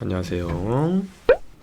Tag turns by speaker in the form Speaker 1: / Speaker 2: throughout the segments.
Speaker 1: 안녕하세요.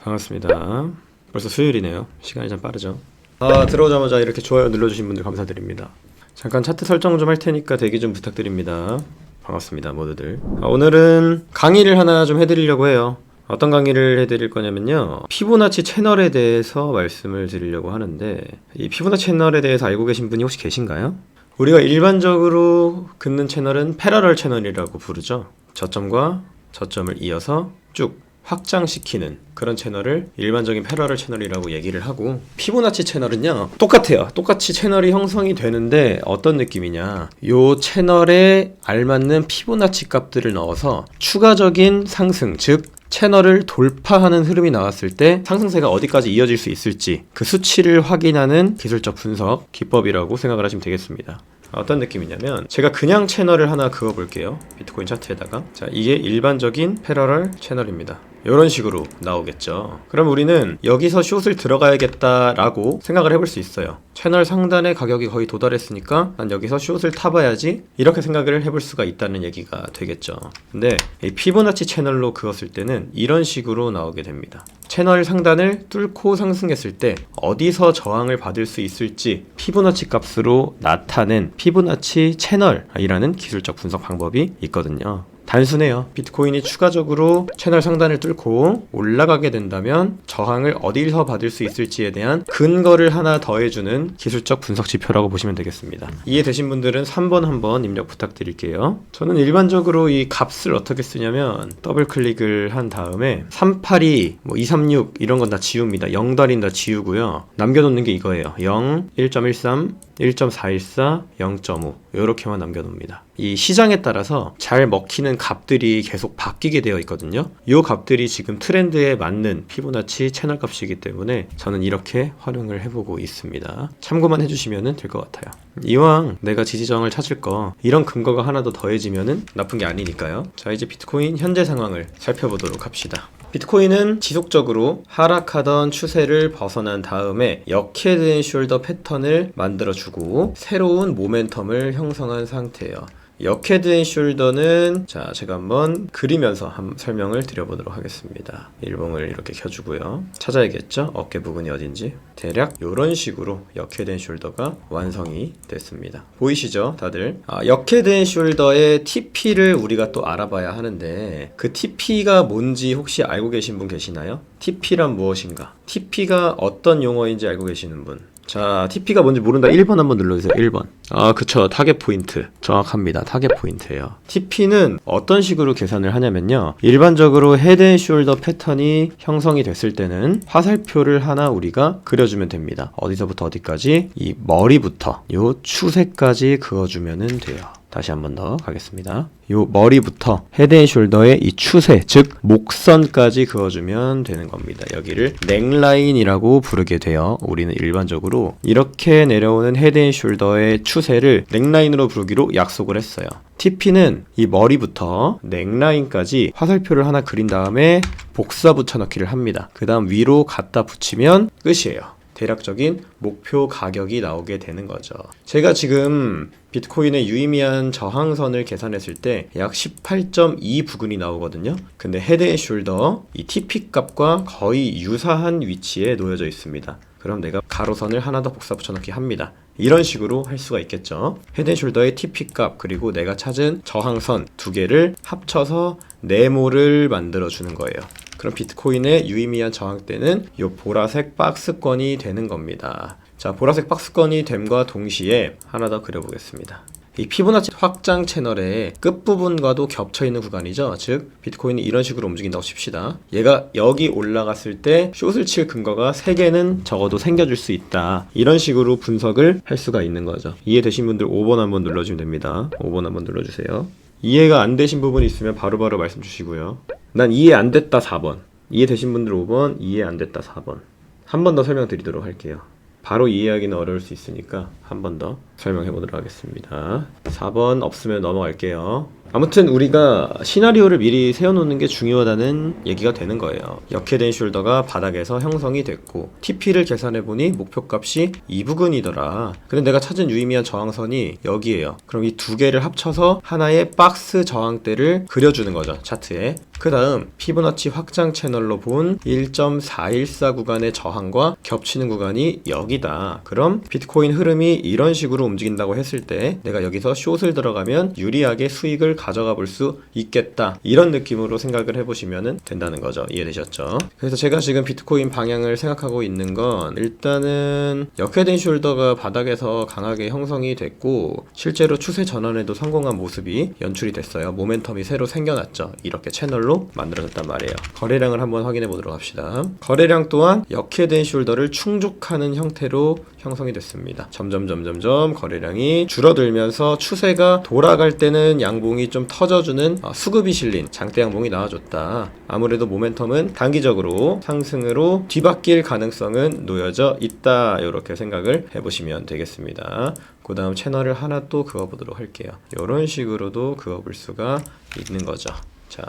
Speaker 1: 반갑습니다. 벌써 수요일이네요. 시간이 참 빠르죠. 아, 들어오자마자 이렇게 좋아요 눌러주신 분들 감사드립니다. 잠깐 차트 설정 좀 할 테니까 대기 좀 부탁드립니다. 반갑습니다, 모두들. 아, 오늘은 강의를 하나 좀 해드리려고 해요. 어떤 강의를 해드릴 거냐면요. 피보나치 채널에 대해서 말씀을 드리려고 하는데, 이 피보나치 채널에 대해서 알고 계신 분이 혹시 계신가요? 우리가 일반적으로 긋는 채널은 패러럴 채널이라고 부르죠. 저점과 저점을 이어서 쭉 확장시키는 그런 채널을 일반적인 패러럴 채널이라고 얘기를 하고 피보나치 채널은요 똑같아요 똑같이 채널이 형성이 되는데 어떤 느낌이냐 요 채널에 알맞는 피보나치 값들을 넣어서 추가적인 상승 즉 채널을 돌파하는 흐름이 나왔을 때 상승세가 어디까지 이어질 수 있을지 그 수치를 확인하는 기술적 분석 기법이라고 생각을 하시면 되겠습니다. 어떤 느낌이냐면 제가 그냥 채널을 하나 그어 볼게요. 비트코인 차트에다가 자 이게 일반적인 패러럴 채널입니다. 이런 식으로 나오겠죠. 그럼 우리는 여기서 숏을 들어가야겠다 라고 생각을 해볼 수 있어요. 채널 상단의 가격이 거의 도달했으니까 난 여기서 숏을 타봐야지 이렇게 생각을 해볼 수가 있다는 얘기가 되겠죠. 근데 이 피보나치 채널로 그었을 때는 이런 식으로 나오게 됩니다. 채널 상단을 뚫고 상승했을 때 어디서 저항을 받을 수 있을지 피보나치 값으로 나타낸 피보나치 채널이라는 기술적 분석 방법이 있거든요. 단순해요. 비트코인이 추가적으로 채널 상단을 뚫고 올라가게 된다면 저항을 어디서 받을 수 있을지에 대한 근거를 하나 더해주는 기술적 분석 지표라고 보시면 되겠습니다. 이해되신 분들은 3번 한번 입력 부탁드릴게요. 저는 일반적으로 이 값을 어떻게 쓰냐면 더블 클릭을 한 다음에 382, 뭐 236 이런 건 다 지웁니다. 0 달인 다 지우고요. 남겨놓는 게 이거예요. 0, 1.13, 1.414, 0.5 이렇게만 남겨놓습니다. 이 시장에 따라서 잘 먹히는 값들이 계속 바뀌게 되어 있거든요. 이 값들이 지금 트렌드에 맞는 피보나치 채널 값이기 때문에 저는 이렇게 활용을 해보고 있습니다. 참고만 해주시면 될 것 같아요. 이왕 내가 지지저항을 찾을 거 이런 근거가 하나 더 더해지면은 나쁜 게 아니니까요. 자 이제 비트코인 현재 상황을 살펴보도록 합시다. 비트코인은 지속적으로 하락하던 추세를 벗어난 다음에 역헤드 앤 숄더 패턴을 만들어주고 새로운 모멘텀을 형성한 상태예요. 역헤드 앤 숄더는 자 제가 한번 그리면서 한 설명을 드려보도록 하겠습니다. 일봉을 이렇게 켜주고요. 찾아야겠죠? 어깨 부분이 어딘지 대략 이런 식으로 역헤드 앤 숄더가 완성이 됐습니다. 보이시죠, 다들? 아, 역헤드 앤 숄더의 TP를 우리가 또 알아봐야 하는데 그 TP가 뭔지 혹시 알고 계신 분 계시나요? TP란 무엇인가? TP가 어떤 용어인지 알고 계시는 분? 자, TP가 뭔지 모른다. 1번 한번 눌러주세요. 1번. 아, 그쵸. 타겟 포인트. 정확합니다. 타겟 포인트예요. TP는 어떤 식으로 계산을 하냐면요. 일반적으로 헤드 앤 숄더 패턴이 형성이 됐을 때는 화살표를 하나 우리가 그려주면 됩니다. 어디서부터 어디까지? 이 머리부터 요 추세까지 그어주면 돼요. 다시 한 번 더 가겠습니다. 요 머리부터 헤드 앤 숄더의 이 추세, 즉 목선까지 그어주면 되는 겁니다. 여기를 넥라인이라고 부르게 돼요. 우리는 일반적으로 이렇게 내려오는 헤드 앤 숄더의 추세를 넥라인으로 부르기로 약속을 했어요. TP는 이 머리부터 넥라인까지 화살표를 하나 그린 다음에 복사 붙여넣기를 합니다. 그 다음 위로 갖다 붙이면 끝이에요. 대략적인 목표 가격이 나오게 되는 거죠. 제가 지금 비트코인의 유의미한 저항선을 계산했을 때 약 18.2 부근이 나오거든요. 근데 헤드 앤 숄더 이 TP 값과 거의 유사한 위치에 놓여져 있습니다. 그럼 내가 가로선을 하나 더 복사 붙여넣기 합니다. 이런 식으로 할 수가 있겠죠. 헤드 앤 숄더의 TP 값 그리고 내가 찾은 저항선 두 개를 합쳐서 네모를 만들어 주는 거예요. 그럼 비트코인의 유의미한 저항대는 이 보라색 박스권이 되는 겁니다. 자, 보라색 박스권이 됨과 동시에 하나 더 그려보겠습니다. 이 피보나치 확장 채널의 끝부분과도 겹쳐 있는 구간이죠. 즉, 비트코인이 이런 식으로 움직인다고 칩시다. 얘가 여기 올라갔을 때 숏을 칠 근거가 3개는 적어도 생겨줄 수 있다. 이런 식으로 분석을 할 수가 있는 거죠. 이해되신 분들 5번 한번 눌러주면 됩니다. 5번 한번 눌러주세요. 이해가 안 되신 부분이 있으면 바로 바로 말씀 주시고요. 난 이해 안 됐다 4번. 이해되신 분들 5번, 이해 안 됐다 4번. 한 번 더 설명드리도록 할게요. 바로 이해하기는 어려울 수 있으니까 한 번 더 설명해 보도록 하겠습니다. 4번 없으면 넘어갈게요. 아무튼 우리가 시나리오를 미리 세워놓는 게 중요하다는 얘기가 되는 거예요. 역해된 숄더가 바닥에서 형성이 됐고 TP를 계산해보니 목표값이 이 부근이더라. 근데 내가 찾은 유의미한 저항선이 여기에요. 그럼 이 두 개를 합쳐서 하나의 박스 저항대를 그려주는 거죠. 차트에. 그 다음 피보나치 확장 채널로 본 1.414 구간의 저항과 겹치는 구간이 여기다. 그럼 비트코인 흐름이 이런 식으로 움직인다고 했을 때 내가 여기서 숏을 들어가면 유리하게 수익을 가져가 볼 수 있겠다. 이런 느낌으로 생각을 해보시면 된다는 거죠. 이해되셨죠? 그래서 제가 지금 비트코인 방향을 생각하고 있는 건 일단은 역회된 숄더가 바닥에서 강하게 형성이 됐고 실제로 추세 전환에도 성공한 모습이 연출이 됐어요. 모멘텀이 새로 생겨났죠. 이렇게 채널로 만들어졌단 말이에요. 거래량을 한번 확인해 보도록 합시다. 거래량 또한 역회된 숄더를 충족하는 형태로 형성이 됐습니다. 점점 점점점 거래량이 줄어들면서 추세가 돌아갈 때는 양봉이 좀 터져주는 어, 수급이 실린 장대 양봉이 나와줬다. 아무래도 모멘텀은 단기적으로 상승으로 뒤바뀔 가능성은 놓여져 있다. 이렇게 생각을 해보시면 되겠습니다. 그 다음 채널을 하나 또 그어보도록 할게요. 이런 식으로도 그어볼 수가 있는 거죠. 자,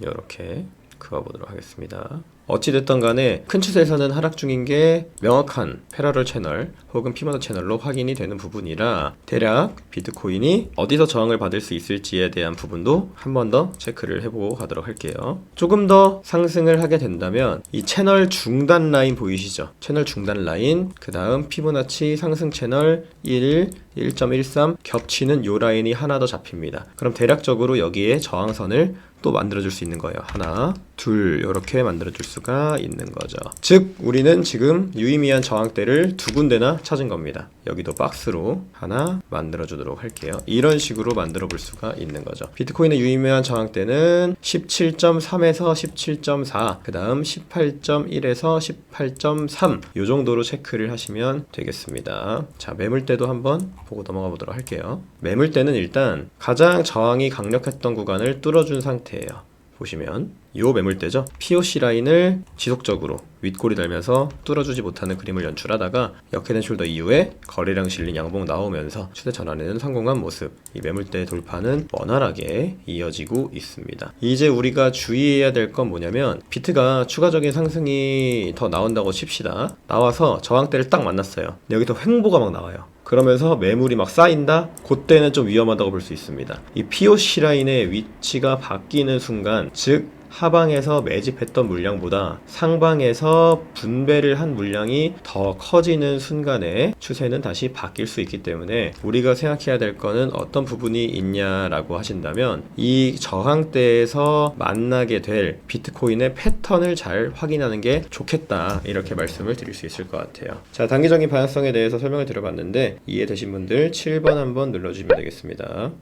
Speaker 1: 이렇게 그어보도록 하겠습니다. 어찌됐던 간에 큰 추세에서는 하락 중인 게 명확한 패러럴 채널 혹은 피모나 채널로 확인이 되는 부분이라 대략 비트코인이 어디서 저항을 받을 수 있을지에 대한 부분도 한 번 더 체크를 해보고 가도록 할게요. 조금 더 상승을 하게 된다면 이 채널 중단 라인 보이시죠? 채널 중단 라인 그 다음 피보나치 상승 채널 1, 1.13 겹치는 요 라인이 하나 더 잡힙니다. 그럼 대략적으로 여기에 저항선을 또 만들어줄 수 있는 거예요. 하나, 둘 이렇게 만들어줄 수가 있는 거죠. 즉 우리는 지금 유의미한 저항대를 두 군데나 찾은 겁니다. 여기도 박스로 하나 만들어 주도록 할게요. 이런 식으로 만들어 볼 수가 있는 거죠. 비트코인의 유의미한 저항대는 17.3에서 17.4, 그 다음 18.1에서 18.3 이 정도로 체크를 하시면 되겠습니다. 자 매물대도 한번 보고 넘어가 보도록 할게요. 매물대는 일단 가장 저항이 강력했던 구간을 뚫어준 상태예요. 보시면 요 매물대죠. POC 라인을 지속적으로 윗골이 달면서 뚫어주지 못하는 그림을 연출하다가 역해된 숄더 이후에 거래량 실린 양봉 나오면서 추세 전환에는 성공한 모습. 이 매물대 돌파는 원활하게 이어지고 있습니다. 이제 우리가 주의해야 될 건 뭐냐면 비트가 추가적인 상승이 더 나온다고 칩시다. 나와서 저항대를 딱 만났어요. 여기서 횡보가 막 나와요. 그러면서 매물이 막 쌓인다? 그때는 좀 위험하다고 볼 수 있습니다. 이 POC 라인의 위치가 바뀌는 순간, 즉 하방에서 매집했던 물량보다 상방에서 분배를 한 물량이 더 커지는 순간에 추세는 다시 바뀔 수 있기 때문에 우리가 생각해야 될 거는 어떤 부분이 있냐라고 하신다면 이 저항대에서 만나게 될 비트코인의 패턴을 잘 확인하는 게 좋겠다 이렇게 말씀을 드릴 수 있을 것 같아요. 자 단기적인 방향성에 대해서 설명을 드려봤는데 이해되신 분들 7번 한번 눌러주시면 되겠습니다.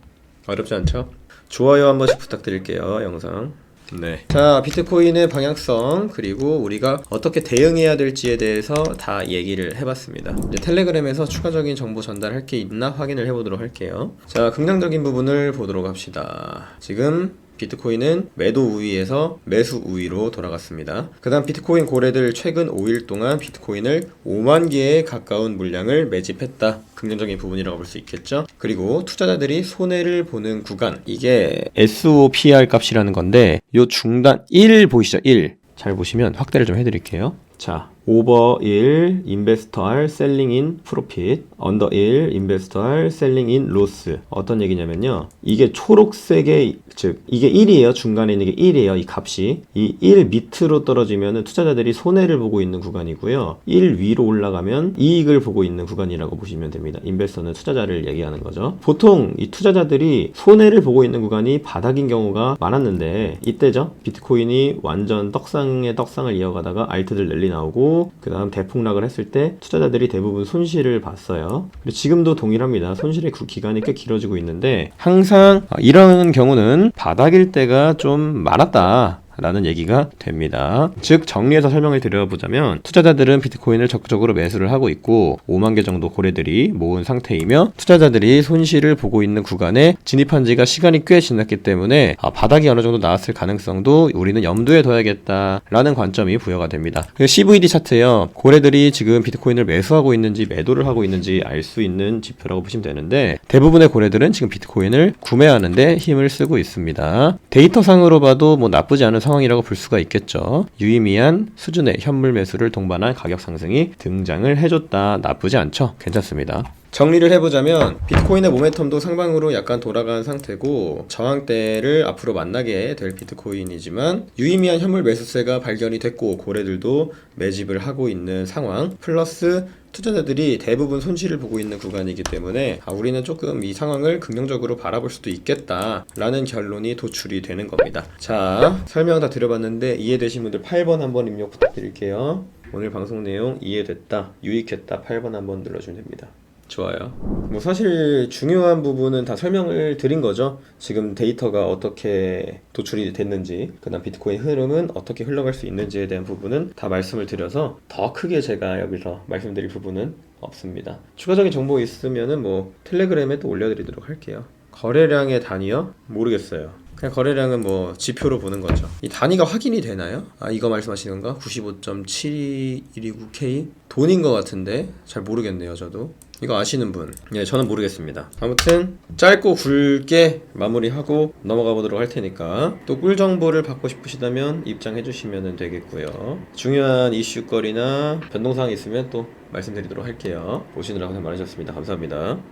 Speaker 1: 어렵지 않죠? 좋아요 한 번씩 부탁드릴게요 영상 네. 자, 비트코인의 방향성 그리고 우리가 어떻게 대응해야 될지에 대해서 다 얘기를 해봤습니다. 이제 텔레그램에서 추가적인 정보 전달할 게 있나 확인을 해보도록 할게요. 자, 긍정적인 부분을 보도록 합시다. 지금 비트코인은 매도 우위에서 매수 우위로 돌아갔습니다. 그 다음 비트코인 고래들 최근 5일 동안 비트코인을 5만 개에 가까운 물량을 매집했다. 긍정적인 부분이라고 볼 수 있겠죠. 그리고 투자자들이 손해를 보는 구간 이게 SOPR 값이라는 건데 요 중단 1 보이시죠? 1. 잘 보시면 확대를 좀 해드릴게요. 자, 오버 1 인베스터 R 셀링 인 프로핏. 언더 1 인베스터 R 셀링 인 로스. 어떤 얘기냐면요. 이게 초록색의 즉 이게 1이에요. 중간에 있는 게 1이에요. 이 값이. 이 1 밑으로 떨어지면 투자자들이 손해를 보고 있는 구간이고요. 1 위로 올라가면 이익을 보고 있는 구간이라고 보시면 됩니다. 인베스터는 투자자를 얘기하는 거죠. 보통 이 투자자들이 손해를 보고 있는 구간이 바닥인 경우가 많았는데 이때죠. 비트코인이 완전 떡상의 떡상을 이어가다가 알트들 랠리 나오고 그 다음 대폭락을 했을 때 투자자들이 대부분 손실을 봤어요. 그리고 지금도 동일합니다. 손실의 그 기간이 꽤 길어지고 있는데 항상 이런 경우는 바닥일 때가 좀 많았다. 라는 얘기가 됩니다. 즉 정리해서 설명을 드려보자면 투자자들은 비트코인을 적극적으로 매수를 하고 있고 5만 개 정도 고래들이 모은 상태이며 투자자들이 손실을 보고 있는 구간에 진입한 지가 시간이 꽤 지났기 때문에 아, 바닥이 어느 정도 나왔을 가능성도 우리는 염두에 둬야겠다라는 관점이 부여가 됩니다. 그 CVD 차트요. 고래들이 지금 비트코인을 매수하고 있는지 매도를 하고 있는지 알 수 있는 지표라고 보시면 되는데 대부분의 고래들은 지금 비트코인을 구매하는데 힘을 쓰고 있습니다. 데이터상으로 봐도 뭐 나쁘지 않은 상 황이라고 볼 수가 있겠죠. 유의미한 수준의 현물 매수를 동반한 가격 상승이 등장을 해줬다. 나쁘지 않죠. 괜찮습니다. 정리를 해보자면 비트코인의 모멘텀도 상방으로 약간 돌아간 상태고 저항대를 앞으로 만나게 될 비트코인이지만 유의미한 현물 매수세가 발견이 됐고 고래들도 매집을 하고 있는 상황 플러스 투자자들이 대부분 손실을 보고 있는 구간이기 때문에 아, 우리는 조금 이 상황을 긍정적으로 바라볼 수도 있겠다라는 결론이 도출이 되는 겁니다. 자 설명 다 드려봤는데 이해되신 분들 8번 한번 입력 부탁드릴게요. 오늘 방송 내용 이해됐다, 유익했다 8번 한번 눌러주면 됩니다. 좋아요. 뭐 사실 중요한 부분은 다 설명을 드린 거죠. 지금 데이터가 어떻게 도출이 됐는지, 그다음 비트코인 흐름은 어떻게 흘러갈 수 있는지에 대한 부분은 다 말씀을 드려서 더 크게 제가 여기서 말씀드릴 부분은 없습니다. 추가적인 정보 있으면은 뭐 텔레그램에 또 올려드리도록 할게요. 거래량의 단위요? 모르겠어요. 그냥 거래량은 뭐 지표로 보는 거죠. 이 단위가 확인이 되나요? 아 이거 말씀하시는 건가? 95.7219K 돈인 것 같은데 잘 모르겠네요 저도. 이거 아시는 분? 예, 저는 모르겠습니다. 아무튼 짧고 굵게 마무리하고 넘어가 보도록 할 테니까 또 꿀 정보를 받고 싶으시다면 입장해 주시면 되겠고요. 중요한 이슈거리나 변동사항이 있으면 또 말씀드리도록 할게요. 보시느라 고생 많으셨습니다. 감사합니다.